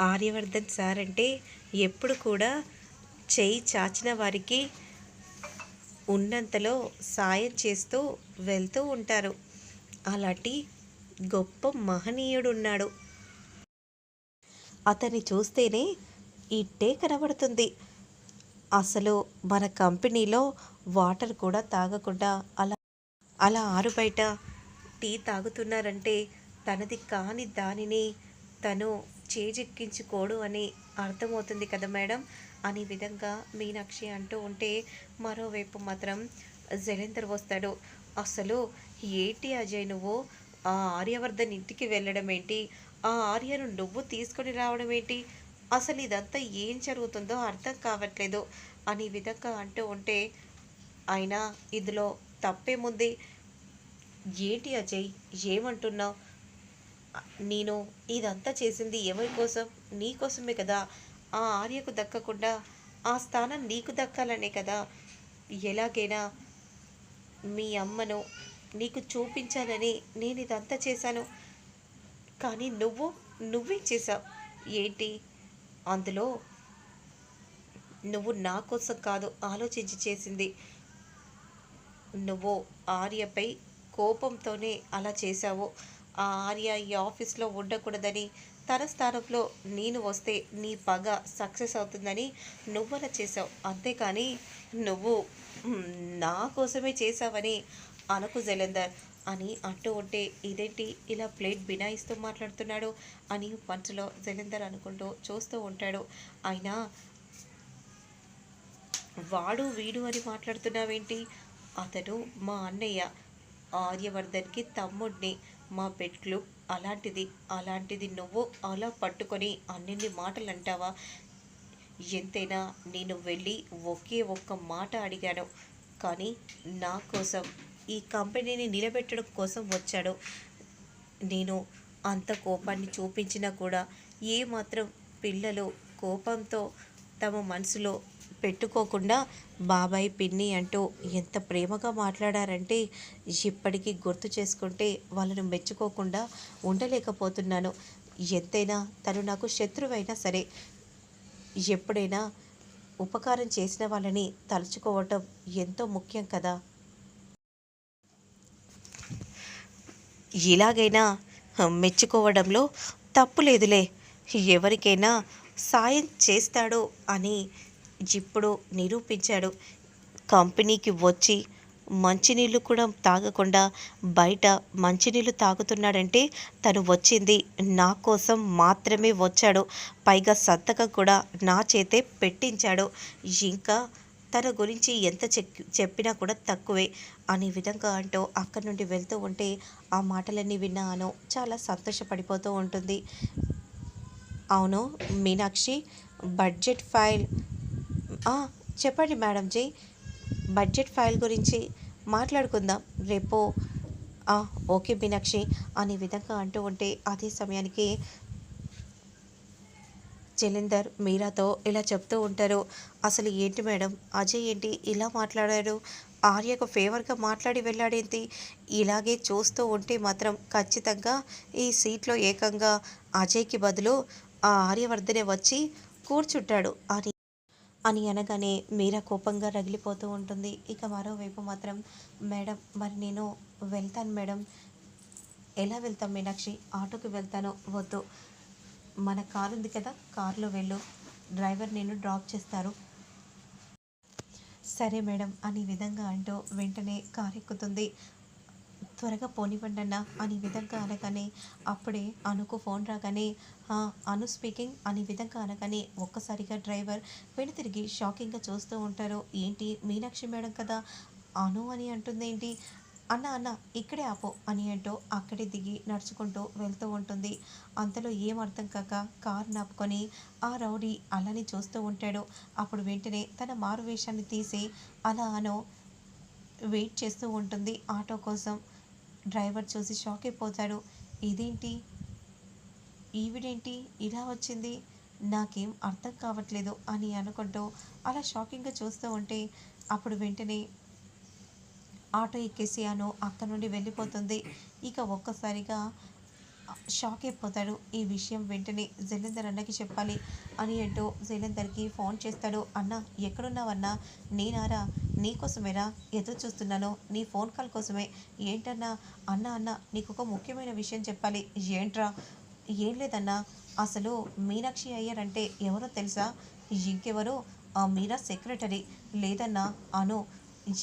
Aryavardhan sir అంటే ఎప్పుడు కూడా చేయి చాచిన వారికి ఉన్నంతలో సాయం చేస్తూ వెళ్తూ ఉంటారు. అలాంటి గొప్ప మహనీయుడు ఉన్నాడు అతన్ని చూస్తేనే ఇట్టే కనబడుతుంది. అసలు మన కంపెనీలో వాటర్ కూడా తాగకుండా అలా అలా ఆరు బయట టీ తాగుతున్నారంటే తనది కాని దానిని తను చేజిక్కించుకోడు అని అర్థమవుతుంది కదా మేడం? అనే విధంగా మీనాక్షి అంటూ ఉంటే మరోవైపు మాత్రం జలేందర్ వస్తాడు. అసలు ఏంటి అజయ్ నువ్వు? ఆ ఆర్యవర్ధన్ ఇంటికి వెళ్ళడం ఏంటి? ఆ ఆర్యను నువ్వు తీసుకొని రావడం ఏంటి? అసలు ఇదంతా ఏం జరుగుతుందో అర్థం కావట్లేదు అనే విధంగా అంటూ ఉంటే అయినా ఇందులో తప్పేముంది? ఏంటి అజయ్? ఏమంటున్నావు? నేను ఇదంతా చేసింది ఎవరి కోసం? నీ కోసమే కదా. ఆ ఆర్యకు దక్కకుండా ఆ స్థానం నీకు దక్కాలనే కదా. ఎలాగైనా మీ అమ్మను నీకు చూపించాలని నేను ఇదంతా చేశాను. కానీ నువ్వు నువ్వే చేసావు ఏంటి? అందులో నువ్వు నా కోసం కాదు ఆలోచించి చేసింది. నువ్వు ఆర్యపై కోపంతోనే అలా చేశావు. ఆ ఆర్య ఈ ఆఫీస్లో ఉండకూడదని తన స్థానంలో నేను వస్తే నీ పగ సక్సెస్ అవుతుందని నువ్వలా చేసావు అంతేకాని నువ్వు నా కోసమే చేసావని అనకు జలందర్ అని అంటూ ఉంటే ఇదేంటి ఇలా ప్లేట్ బినాయిస్తూ మాట్లాడుతున్నాడు అని మనసులో జలందర్ అనుకుంటూ చూస్తూ ఉంటాడు. అయినా వాడు వీడు అని మాట్లాడుతున్నావేంటి? అతను మా అన్నయ్య ఆర్యవర్ధన్కి తమ్ముడిని మా పెట్లు అలాంటిది అలాంటిది నువ్వు అలా పట్టుకొని అన్నిన్ని మాటలు అంటావా ఎంతైనా నేను వెళ్ళి ఒకే ఒక్క మాట అడిగాను. కానీ నా కోసం ఈ కంపెనీని నిలబెట్టడం కోసం వచ్చాడు నేను అంత కోపాన్ని చూపించినా కూడా ఏమాత్రం పిల్లలు కోపంతో తమ మనసులో పెట్టుకోకుండా బాబాయ్ పిన్ని అంటూ ఎంత ప్రేమగా మాట్లాడారంటే ఇప్పటికీ గుర్తు చేసుకుంటే వాళ్ళను మెచ్చుకోకుండా ఉండలేకపోతున్నాను. ఎంతైనా తను నాకు శత్రువైనా సరే ఎప్పుడైనా ఉపకారం చేసిన వాళ్ళని తలుచుకోవటం ఎంతో ముఖ్యం కదా. ఇలాగైనా మెచ్చుకోవడంలో తప్పు లేదులే. ఎవరికైనా సాయం చేస్తాడు అని జిప్పుడు నిరూపించాడు. కంపెనీకి వచ్చి మంచినీళ్ళు కూడా తాగకుండా బయట మంచినీళ్ళు తాగుతున్నాడంటే తను వచ్చింది. నా కోసం మాత్రమే వచ్చాడు. పైగా సంతకం కూడా నా చేతే పెట్టించాడు. ఇంకా తన గురించి ఎంత చెక్ చెప్పినా కూడా తక్కువే అనే విధంగా అంటూ అక్కడి నుండి వెళ్తూ ఉంటే ఆ మాటలన్నీ విన్నాను చాలా సంతోషపడిపోతూ ఉంటుంది. అవును మీనాక్షి బడ్జెట్ ఫైల్ చెప్పండి మేడం జీ. బడ్జెట్ ఫైల్ గురించి మాట్లాడుకుందాం. రేపు ఓకే మీనాక్షి అనే విధంగా అంటూ ఉంటే అదే సమయానికి జలంధర్ మీరాతో ఇలా చెప్తూ ఉంటారు. అసలు ఏంటి మేడం? అజయ్ ఏంటి? ఇలా మాట్లాడారు? ఆర్యకు ఫేవర్గా మాట్లాడి వెళ్ళాడేంటి? ఇలాగే చూస్తూ ఉంటే మాత్రం ఖచ్చితంగా ఈ సీట్లో ఏకంగా అజయ్కి బదులు ఆ ఆర్యవర్ధనే వచ్చి కూర్చుంటాడు అని అని అనగానే మీరా కోపంగా రగిలిపోతూ ఉంటుంది. ఇక మరోవైపు మాత్రం మేడం మరి నేను వెళ్తాను మేడం. ఎలా వెళ్తాం మీనాక్షి? ఆటోకి వెళ్తాను. వద్దు. మన కారు ఉంది కదా కారులో వెళ్ళు. డ్రైవర్ నేను డ్రాప్ చేస్తారు. సరే మేడం అనే విధంగా అంటూ వెంటనే కారు ఎక్కుతుంది త్వరగా పోనివ్వండి అన్న అనే విధంగా అనగానే అప్పుడే అనుకు ఫోన్ రాగానే అను స్పీకింగ్ అనే విధంగా అనగానే ఒక్కసారిగా డ్రైవర్ వెనుతిరిగి షాకింగ్గా చూస్తూ ఉంటారు. ఏంటి మీనాక్షి మేడం కదా? అను అని అంటుందేంటి? అన్న అన్న ఇక్కడే ఆపో అని అంటూ అక్కడే దిగి నడుచుకుంటూ వెళ్తూ ఉంటుంది. అంతలో ఏం అర్థం కాక కారు నాపుకొని ఆ రౌడీ అలానే చూస్తూ ఉంటాడు. అప్పుడు వెంటనే తన మారు వేషాన్ని తీసి అలా అను వెయిట్ చేస్తూ ఉంటుంది ఆటో కోసం. డ్రైవర్ చూసి షాక్ అయిపోతాడు. ఇదేంటి? ఈవిడేంటి? ఇలా వచ్చింది? నాకేం అర్థం కావట్లేదు అని అనుకుంటూ అలా షాకింగ్గా చూస్తూ ఉంటే అప్పుడు వెంటనే ఆటో ఎక్కేసి అను అక్కడ నుండి వెళ్ళిపోతుంది. ఇక ఒక్కసారిగా షాక్ అయిపోతాడు. ఈ విషయం వెంటనే జైలేందర్ అన్నకి చెప్పాలి అని అంటూ జైలేందర్కి ఫోన్ చేస్తాడు. అన్న ఎక్కడున్నావన్నా? నేనారా? నీకోసమేనా ఎదురు చూస్తున్నాను? నీ ఫోన్ కాల్ కోసమే? ఏంటన్నా? అన్న అన్న నీకు ఒక ముఖ్యమైన విషయం చెప్పాలి. ఏంట్రా? ఏం లేదన్నా. అసలు మీనాక్షి అయ్యర్ అంటే ఎవరో తెలుసా? ఇంకెవరో? ఆ మీరా సెక్రటరీ. లేదన్నా అను.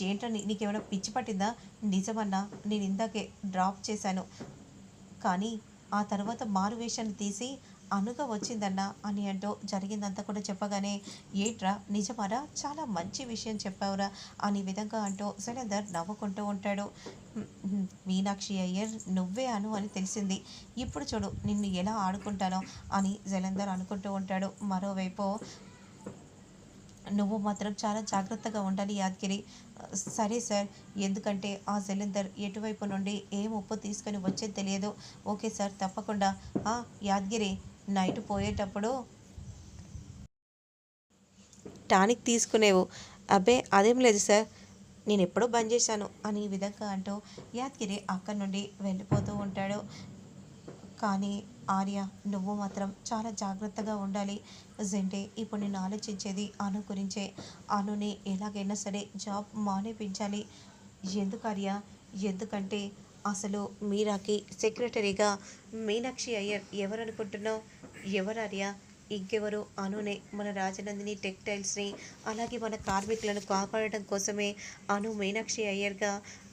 ఏంటని నీకేమైనా పిచ్చి పట్టిందా? నిజమన్నా నేను ఇందాకే డ్రాప్ చేశాను. కానీ ఆ తర్వాత మారువేషాన్ని తీసి అనుగా వచ్చిందన్నా అని అంటూ జరిగిందంతా కూడా చెప్పగానే ఏట్రా నిజమారా? చాలా మంచి విషయం చెప్పావురా అని విధంగా అంటూ సురేందర్ నవ్వుకుంటూ ఉంటాడు. మీనాక్షి అయ్యర్ నువ్వే అను అని తెలిసింది. ఇప్పుడు చూడు నిన్ను ఎలా ఆడుకుంటానో అని జలంధర్ అనుకుంటూ ఉంటాడు. మరోవైపు నువ్వు మాత్రం చాలా జాగ్రత్తగా ఉండాలి యాదగిరి. సరే సార్ ఎందుకంటే ఆ జలంధర్ ఎటువైపు నుండి ఏ ముప్పు తీసుకొని వచ్చేది తెలియదు. ఓకే సార్ తప్పకుండా. ఆ యాదగిరి నైట్ పోయేటప్పుడు టానిక్ తీసుకునేవు. అబ్బే అదేం లేదు సార్. నేను ఎప్పుడో బంద్ చేశాను అని ఈ విధంగా అంటూ యాద్గిరి అక్కడి నుండి వెళ్ళిపోతూ ఉంటాడు. కానీ ఆర్య నువ్వు మాత్రం చాలా జాగ్రత్తగా ఉండాలి. జెంటే ఇప్పుడు నేను ఆలోచించేది అను గురించే. అనుని ఎలాగైనా సరే జాబ్ మానేపించాలి. ఎందుకు ఆర్య? ఎందుకంటే అసలు మీరాకి సెక్రటరీగా మీనాక్షి అయ్యర్ ఎవరు అనుకుంటున్నావు ఎవరార్యా? ఇంకెవరు? అనునే మన రాజనందిని టెక్టైల్స్ని అలాగే మన కార్మికులను కాపాడడం కోసమే అను మీనాక్షి అయ్యర్గా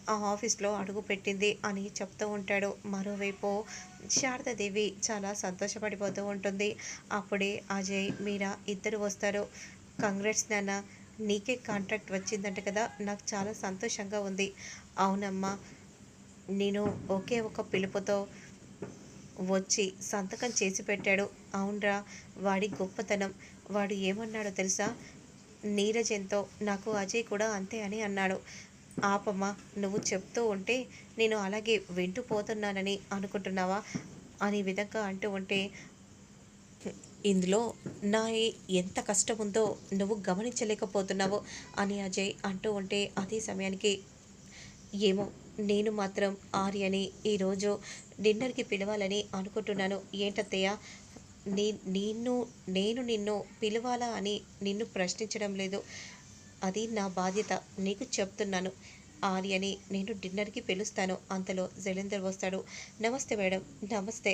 ఆ ఆఫీస్లో అడుగు పెట్టింది అని చెప్తూ ఉంటాడు. మరోవైపు శారదాదేవి చాలా సంతోషపడిపోతూ ఉంటుంది. అప్పుడే అజయ్ మీరా ఇద్దరు వస్తారు. కంగ్రాట్స్ నాన్న నీకే కాంట్రాక్ట్ వచ్చిందంట కదా నాకు చాలా సంతోషంగా ఉంది. అవునమ్మా నేను ఒకే ఒక పిలుపుతో వచ్చి సంతకం చేసి పెట్టాడు. అవునరా వాడి గొప్పతనం. వాడు ఏమన్నాడో తెలుసా? నీరజంతో నాకు అజయ్ కూడా అంతే అని అన్నాడు. ఆపమ్మా నువ్వు చెప్తూ ఉంటే నేను అలాగే వింటూ పోతున్నానని అనుకుంటున్నావా? అనే విధంగా అంటూ ఉంటే ఇందులో నా ఎంత కష్టం ఉందో నువ్వు గమనించలేకపోతున్నావు అని అజయ్ అంటూ ఉంటే అదే సమయానికి ఏమో. నేను మాత్రం ఆర్యని ఈరోజు డిన్నర్కి పిలవాలని అనుకుంటున్నాను. ఏంటత్తయ్య? నీ నిన్ను నేను నిన్ను పిలవాలా అని నిన్ను ప్రశ్నించడం లేదు. అది నా బాధ్యత. నీకు చెప్తున్నాను. ఆర్యని నేను డిన్నర్కి పిలుస్తాను. అంతలో జలేందర్ వస్తాడు. నమస్తే మేడం. నమస్తే.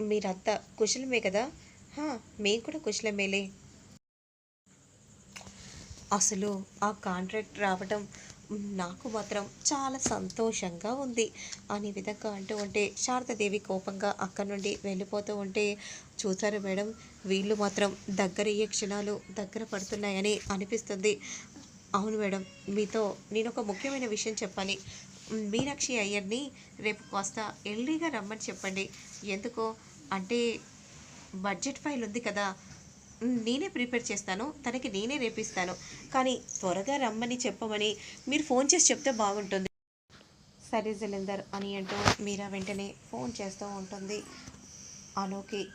మీరంతా కుశలమే కదా? మేము కూడా కుశలమేలే. అసలు ఆ కాంట్రాక్ట్ రావడం నాకు మాత్రం చాలా సంతోషంగా ఉంది. అనే విధంగా అంటూ ఉంటే శారదాదేవి కోపంగా అక్కడి నుండి వెళ్ళిపోతూ ఉంటే చూసారు మేడం వీళ్ళు మాత్రం దగ్గరయ్యే క్షణాలు దగ్గర పడుతున్నాయని అనిపిస్తుంది. అవును మేడం మీతో నేను ఒక ముఖ్యమైన విషయం చెప్పాలి. మీనాక్షి అయ్యర్ని రేపు కాస్త ఎర్లీగా రమ్మని చెప్పండి. ఎందుకో అంటే బడ్జెట్ ఫైల్ ఉంది కదా నేనే ప్రిపేర్ చేస్తాను తనకి నేనే రేపిస్తాను. కానీ త్వరగా రమ్మని చెప్పమని మీరు ఫోన్ చేసి చెప్తే బాగుంటుంది. సరే జలందర్ అని అంటూ మీరా వెంటనే ఫోన్ చేస్తూ ఉంటుంది. అనుకి